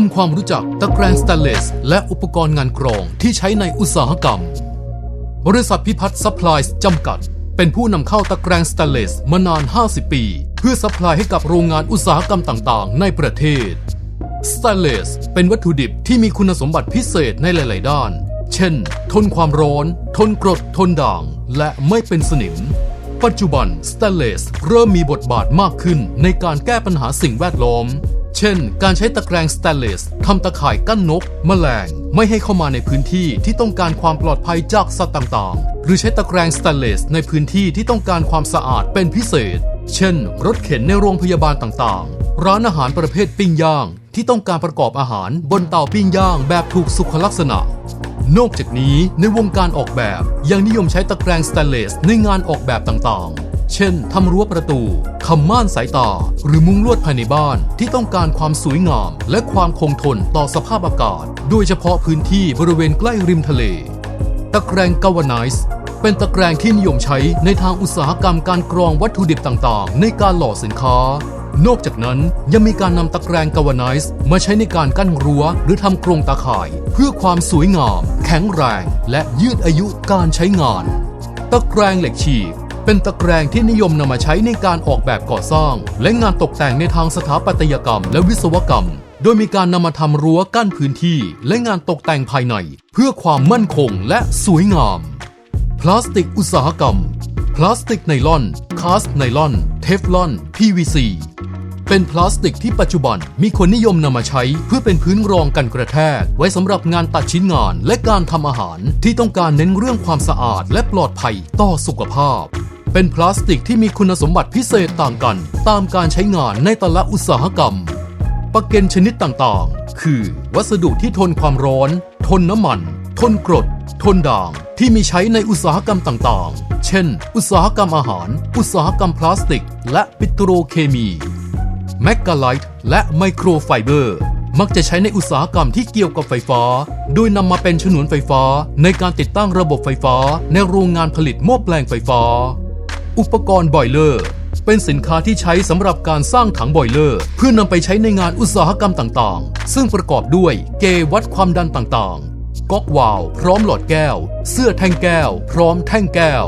ทำความรู้จักตะแกรงสแตนเลส และอุปกรณ์งานกรองที่ใช้ในอุตสาหกรรม บริษัทพิพัฒน์ซัพพลายส์จำกัด เป็นผู้นำเข้าตะแกรงสแตนเลสมานาน 50 ปี เพื่อซัพพลายให้กับโรงงานอุตสาหกรรมต่างๆ ในประเทศสแตนเลสเป็นวัตถุดิบที่มีคุณสมบัติพิเศษในหลาย ๆ ด้าน เช่น ทนความร้อน ทนกรด ทนด่าง และไม่เป็นสนิม ปัจจุบันสแตนเลสเริ่มมีบทบาทมากขึ้นในการแก้ปัญหาสิ่งแวดล้อม เช่น การใช้ตะแกรงสแตนเลสทำตะข่ายกั้นนก แมลง ไม่ให้เข้ามาในพื้นที่ที่ต้องการความปลอดภัยจากสัตว์ต่างๆ หรือใช้ตะแกรงสแตนเลสในพื้นที่ที่ต้องการความสะอาดเป็นพิเศษ เช่น รถเข็นในโรงพยาบาลต่างๆ ร้านอาหารประเภทปิ้งย่าง ที่ต้องการประกอบอาหารบนเตาปิ้งย่างแบบถูกสุขลักษณะนอกจากนี้ในวงการออกแบบยังนิยมใช้ตะแกรงสแตนเลสในงานออกแบบต่างๆ เช่นทำรั้วประตูคำม่านสายตา หรือมุ้งลวดภายในบ้านที่ต้องการความสวยงาม และความคงทนต่อสภาพอากาศ โดยเฉพาะพื้นที่บริเวณใกล้ริมทะเล ตะแกรงกาวาไนซ์เป็นตะแกรงที่นิยมใช้ในทางอุตสาหกรรมการกรองวัตถุดิบต่างๆ ในการหล่อสินค้า นอกจากนั้นยังมีการนำตะแกรงกาวาไนซ์มาใช้ในการกั้นรั้ว หรือทำกรงตาข่าย เพื่อความสวยงาม แข็งแรง และยืดอายุการใช้งาน ตะแกรงเหล็กฉีก เป็นตะแกรงที่นิยมนำมาใช้ในการออกแบบก่อสร้าง และงานตกแต่งในทางสถาปัตยกรรม และวิศวกรรม โดยมีการนำมาทำรั้วกั้นพื้นที่ และงานตกแต่งภายใน เพื่อความมั่นคงและสวยงาม พลาสติกอุตสาหกรรม พลาสติกไนลอน คาสไนลอน เทฟลอน PVC เป็นพลาสติกที่ปัจจุบันมีคนนิยมนำมาใช้เพื่อเป็นพื้นรองกันกระแทก ไว้สำหรับงานตัดชิ้นงานและการทำอาหารที่ต้องการเน้นเรื่องความสะอาดและปลอดภัยต่อสุขภาพ เป็นพลาสติกที่มีคุณสมบัติพิเศษต่างกัน ตามการใช้งานในแต่ละอุตสาหกรรมปะเก็นชนิดต่างๆ คือ วัสดุที่ทนความร้อน ทนน้ำมัน ทนกรด ทนด่าง ที่มีใช้ในอุตสาหกรรมต่างๆ เช่น อุตสาหกรรมอาหาร อุตสาหกรรมพลาสติก และปิโตรเคมีแมกกาไลท์และไมโครไฟเบอร์ มักจะใช้ในอุตสาหกรรมที่เกี่ยวกับไฟฟ้า โดยนำมาเป็นฉนวนไฟฟ้า ในการติดตั้งระบบไฟฟ้า ในโรงงานผลิตหม้อแปลงไฟฟ้า อุปกรณ์บอยเลอร์ เป็นสินค้าที่ใช้สำหรับการสร้างถังบอยเลอร์ เพื่อนำไปใช้ในงานอุตสาหกรรมต่างๆ ซึ่งประกอบด้วยเกวัดความดันต่างๆ ก๊อกวาล์วพร้อมหลอดแก้ว เสื้อแท่งแก้ว พร้อมแท่งแก้ว